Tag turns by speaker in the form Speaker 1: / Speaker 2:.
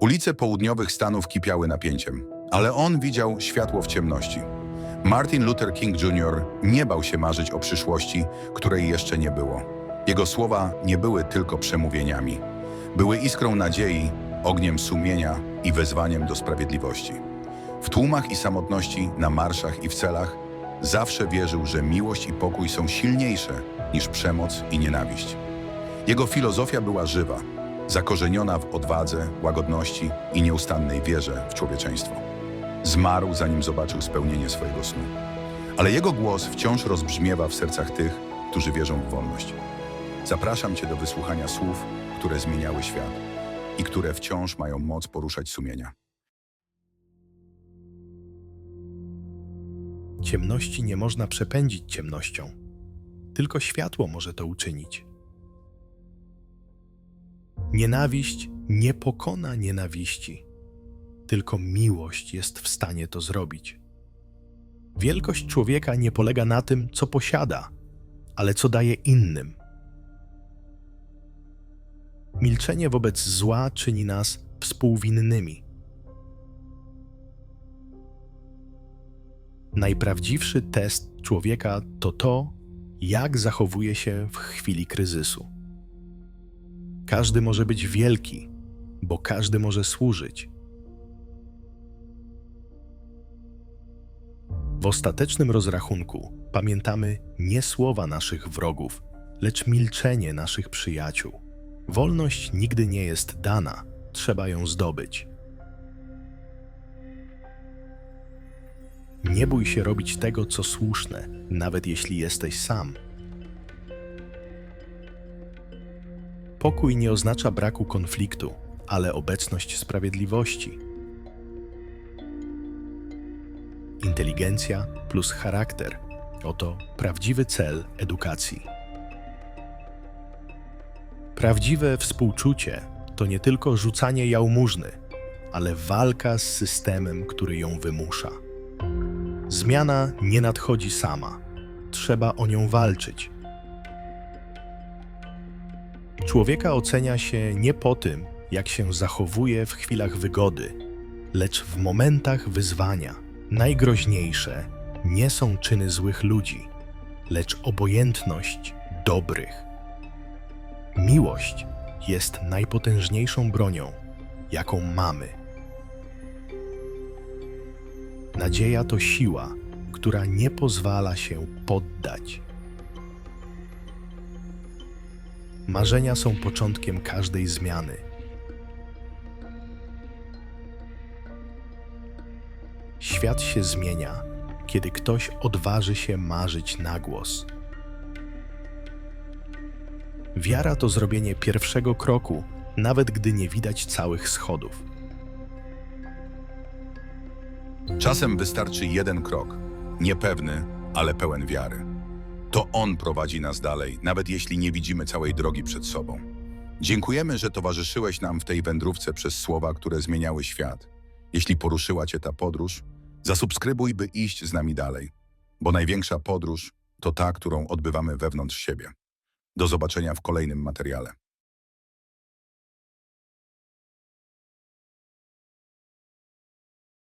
Speaker 1: Ulice południowych Stanów kipiały napięciem, ale on widział światło w ciemności. Martin Luther King Jr. nie bał się marzyć o przyszłości, której jeszcze nie było. Jego słowa nie były tylko przemówieniami. Były iskrą nadziei, ogniem sumienia i wezwaniem do sprawiedliwości. W tłumach i samotności, na marszach i w celach zawsze wierzył, że miłość i pokój są silniejsze niż przemoc i nienawiść. Jego filozofia była żywa, zakorzeniona w odwadze, łagodności i nieustannej wierze w człowieczeństwo. Zmarł, zanim zobaczył spełnienie swojego snu. Ale jego głos wciąż rozbrzmiewa w sercach tych, którzy wierzą w wolność. Zapraszam Cię do wysłuchania słów, które zmieniały świat i które wciąż mają moc poruszać sumienia.
Speaker 2: Ciemności nie można przepędzić ciemnością. Tylko światło może to uczynić. Nienawiść nie pokona nienawiści. Tylko miłość jest w stanie to zrobić. Wielkość człowieka nie polega na tym, co posiada, ale co daje innym. Milczenie wobec zła czyni nas współwinnymi. Najprawdziwszy test człowieka to to, jak zachowuje się w chwili kryzysu. Każdy może być wielki, bo każdy może służyć. W ostatecznym rozrachunku pamiętamy nie słowa naszych wrogów, lecz milczenie naszych przyjaciół. Wolność nigdy nie jest dana, trzeba ją zdobyć. Nie bój się robić tego, co słuszne, nawet jeśli jesteś sam. Pokój nie oznacza braku konfliktu, ale obecność sprawiedliwości. Inteligencja plus charakter oto prawdziwy cel edukacji. Prawdziwe współczucie to nie tylko rzucanie jałmużny, ale walka z systemem, który ją wymusza. Zmiana nie nadchodzi sama. Trzeba o nią walczyć. Człowieka ocenia się nie po tym, jak się zachowuje w chwilach wygody, lecz w momentach wyzwania. Najgroźniejsze nie są czyny złych ludzi, lecz obojętność dobrych. Miłość jest najpotężniejszą bronią, jaką mamy. Nadzieja to siła, która nie pozwala się poddać. Marzenia są początkiem każdej zmiany. Świat się zmienia, kiedy ktoś odważy się marzyć na głos. Wiara to zrobienie pierwszego kroku, nawet gdy nie widać całych schodów.
Speaker 1: Czasem wystarczy jeden krok, niepewny, ale pełen wiary. To On prowadzi nas dalej, nawet jeśli nie widzimy całej drogi przed sobą. Dziękujemy, że towarzyszyłeś nam w tej wędrówce przez słowa, które zmieniały świat. Jeśli poruszyła Cię ta podróż, zasubskrybuj, by iść z nami dalej, bo największa podróż to ta, którą odbywamy wewnątrz siebie. Do zobaczenia w kolejnym materiale.